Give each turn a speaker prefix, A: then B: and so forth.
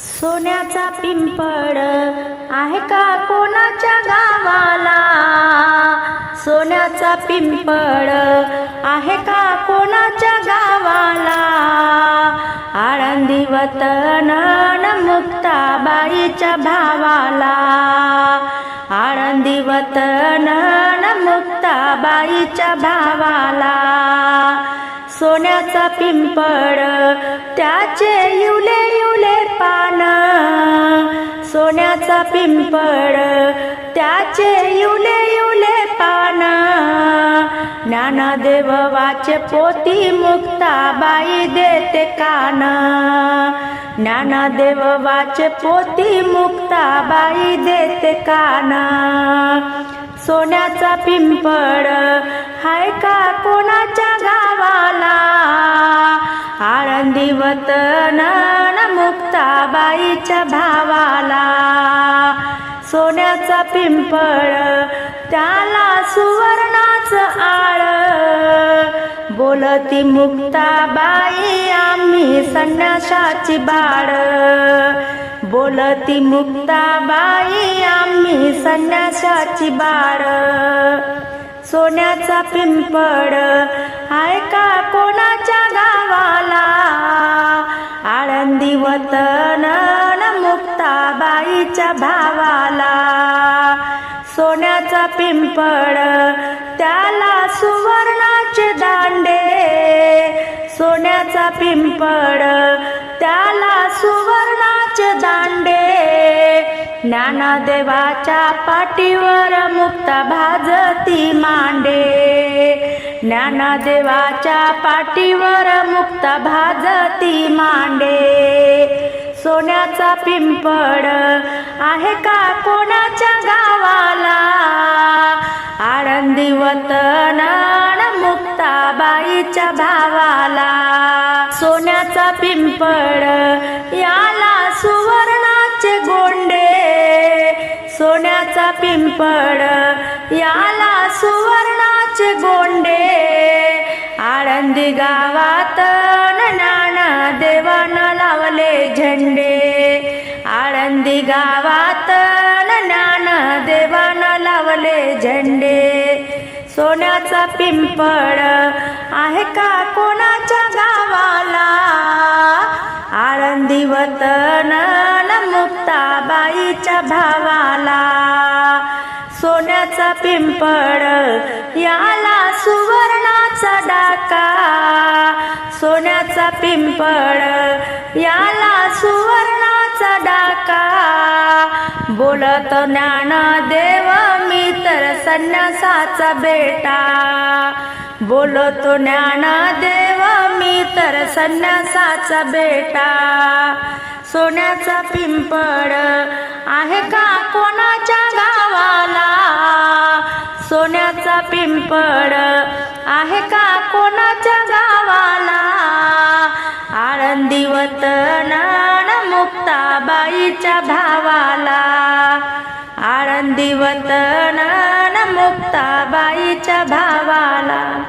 A: सोन्याचा पिंपळ आहे का कोणाच्या गावाला? सोन्याचा पिंपळ आहे का कोणाच्या गावाला? आळंदी वतन मुक्ताबाईच्या भावाला. आळंदी वतन मुक्ताबाईच्या भावाला. सोन्याचा पिंपळ त्याचे युले यु सोन्याचा पिंपळ त्याचे युले युले पान. ज्ञानदेव वाचे पोती मुक्ताबाई देते कान. ज्ञानदेव वाचे पोती मुक्ताबाई देते कान. सोन्याचा पिंपळ हाय का कोणाच्या गावाला? आळंदी वतन मुक्ताबाईच्या भावाला. सोन्याचा पिंपळ त्याला सुवर्णाच आळ. बोलती मुक्ताबाई आम्ही संन्यासाची बाळ. बोलती मुक्ताबाई आम्ही संन्यासाची बाळ. सोन्याचा पिंपळ आहे का कोणाच्या गावाला? आळंदी वतन मुक्ताबाईच्या भावाला. सोन्याचा पिंपळ त्याला सुवर्णाचे दांडे. सोन्याचा पिंपळ त्याला सुवर्णाचे दांडे. ज्ञानदेवाच्या पाठीवर मुक्त भाजती मांडे. ज्ञानदेवाच्या पाठीवर मुक्त भाजती मांडे. सोन्याचा पिंपळ आहे का कोणाच्या गावाला? आळंदी वतन मुक्ताबाईच्या भावाला. सोन्याचा पिंपळ याला सुवर्णाचे गोंडे. सोन्याचा पिंपळ याला सुवर्णाचे गोंडे. आळंदी गावात ना गावात ज्ञान देवानं लावले झेंडे. सोन्याचा पिंपळ आहे का कोणाच्या गावाला? आळंदी वतन मुक्ताबाईच्या भावाला. सोन्याचा पिंपळ याला सुवर्णाचा डाका. सोन्याचा पिंपळ याला सुवर्णाचा डाका. बोलत ज्ञान देव मी तर संन्यासाचा बेटा. बोलतो ज्ञान देव मी तर संन्यासाचा बेटा. सोन्याचा पिंपळ आहे का कोणाच्या सोन्याचा पिंपळ आहे का कोणाच्या गावाला? आळंदी वतन मुक्ताबाईच्या भावाला. आळंदी वतन मुक्ताबाईच्या भावाला.